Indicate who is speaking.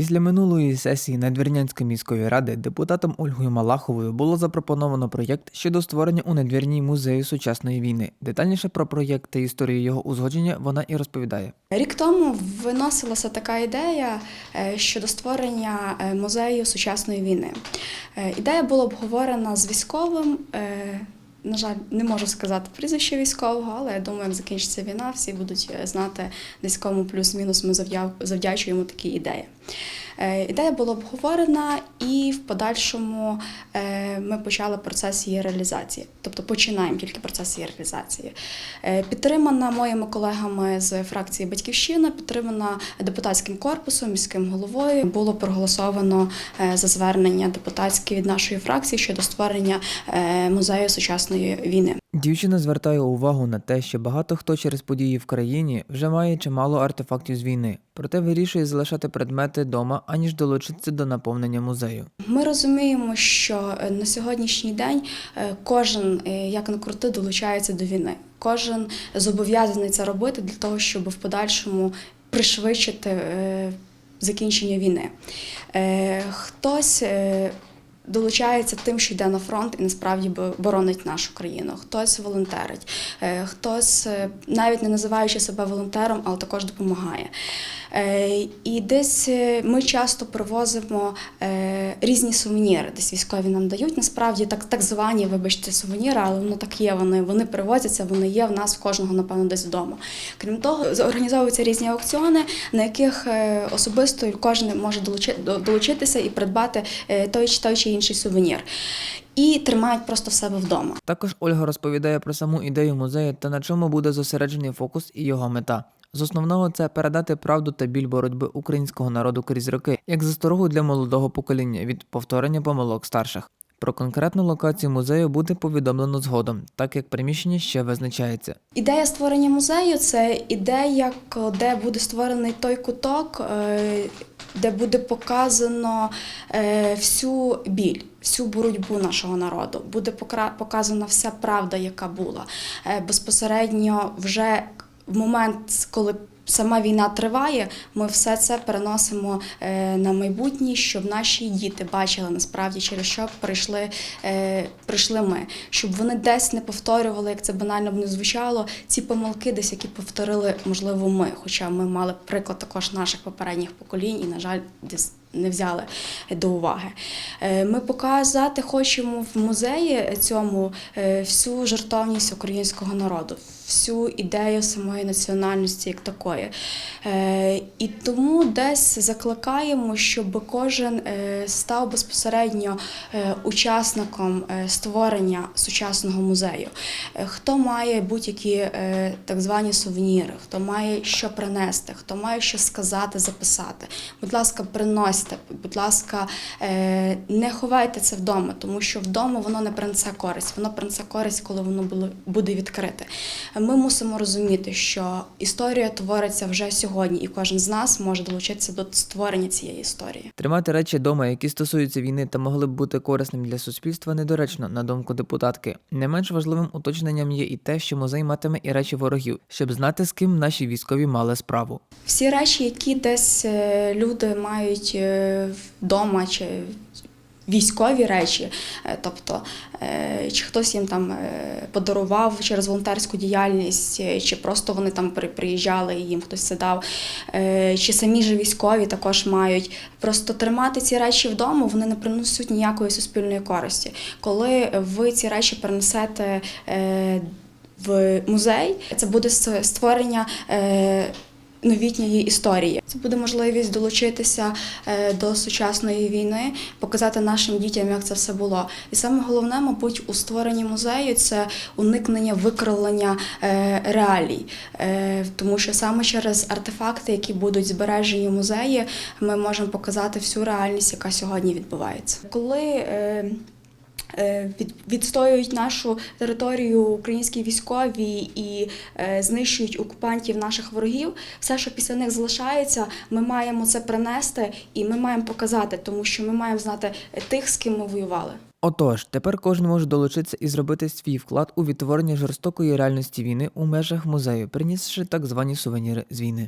Speaker 1: Після минулої сесії Надвірнянської міської ради депутатом Ольгою Малаховою було запропоновано проєкт щодо створення у Надвірній музею сучасної війни. Детальніше про проєкт та історію його узгодження вона і розповідає.
Speaker 2: Рік тому виносилася така ідея е, щодо створення е, музею сучасної війни. Е, Ідея була обговорена з військовим. На жаль, не можу сказати прізвище військового, але я думаю, як закінчиться війна, всі будуть е, знати десь кому плюс-мінус ми завдя- завдячуємо такі ідеї. Е, Ідея була обговорена, і в подальшому е, ми почали процес її реалізації, тобто починаємо тільки процес її реалізації. Е, Підтримана моїми колегами з фракції Батьківщина, підтримана депутатським корпусом, міським головою. Було проголосовано за звернення депутатське від нашої фракції щодо створення музею сучасної війни.
Speaker 1: Дівчина звертає увагу на те, що багато хто через події в країні вже має чимало артефактів з війни, проте вирішує залишати предмети дома, аніж долучитися до наповнення музею.
Speaker 2: Ми розуміємо, що е, на сьогоднішній день е, кожен, е, як не крути, долучається до війни. Кожен зобов'язаний це робити для того, щоб в подальшому пришвидшити закінчення війни. Хтось долучається тим, що йде на фронт і насправді боронить нашу країну. Хтось волонтерить, е, хтось, е, навіть не називаючи себе волонтером, але також допомагає. Е, І десь ми часто привозимо різні сувеніри, десь військові нам дають. Насправді так, так звані, вибачте, сувеніри, але воно так є. Вони, вони привозяться, вони є в нас в кожного, напевно, десь вдома. Крім того, організовуються різні аукціони, на яких особисто кожен може долучитися і придбати той чи той чи інший сувенір. І тримають просто в себе вдома.
Speaker 1: Також Ольга розповідає про саму ідею музею та на чому буде зосереджений фокус і його мета. З основного це передати правду та біль боротьби українського народу крізь роки, як засторогу для молодого покоління від повторення помилок старших. Про конкретну локацію музею буде повідомлено згодом, так як приміщення ще визначається.
Speaker 2: Ідея створення музею це ідея, де буде створений той куток, е, де буде показано е, всю біль, всю боротьбу нашого народу. Буде показана вся правда, яка була. Е, Безпосередньо вже в момент, коли сама війна триває, ми все це переносимо е, на майбутнє, щоб наші діти бачили насправді, через що прийшли, е, прийшли ми, щоб вони десь не повторювали, як це банально б не звучало, ці помилки, десь які повторили, можливо, ми. Хоча ми мали приклад також наших попередніх поколінь і, на жаль, десь. Не взяли до уваги. Е, Ми показати хочемо в музеї цьому е, всю жертовність українського народу, всю ідею самої національності як такої. Е, І тому десь закликаємо, щоб кожен став безпосередньо учасником створення сучасного музею. Хто має будь-які так звані сувеніри, хто має що принести, хто має що сказати, записати. Будь ласка, приносьте, будь ласка, е, не ховайте це вдома, тому що вдома воно не принесе користь. Воно принесе користь, коли воно буде відкрите. Ми мусимо розуміти, що історія твориться вже сьогодні, і кожен з нас може долучитися до створення цієї історії.
Speaker 1: Тримати речі дома, які стосуються війни та могли б бути корисним для суспільства, недоречно, на думку депутатки. Не менш важливим уточненням є і те, що музей матиме і речі ворогів, щоб знати, з ким наші військові мали справу.
Speaker 2: Всі речі, які десь е, люди мають е, вдома чи військові речі, е, тобто е, чи хтось їм там е, подарував через волонтерську діяльність, чи просто вони там приїжджали і їм хтось це чи самі ж військові також мають. Просто тримати ці речі вдома, вони не принесуть ніякої суспільної користі. Коли ви ці речі принесете в музей, це буде створення. Новітньої історії. Це буде можливість долучитися е, до сучасної війни, показати нашим дітям, як це все було. І саме головне, мабуть, у створенні музею це уникнення викривлення е, реалій, Е, тому що саме через артефакти, які будуть збережені в музеї, ми можемо показати всю реальність, яка сьогодні відбувається. Коли відстоюють нашу територію українські військові і е, знищують окупантів наших ворогів. Все, що після них залишається, ми маємо це принести і ми маємо показати, тому що ми маємо знати тих, з ким ми воювали.
Speaker 1: Отож, тепер кожен може долучитися і зробити свій вклад у відтворення жорстокої реальності війни у межах музею, принісши так звані сувеніри з війни.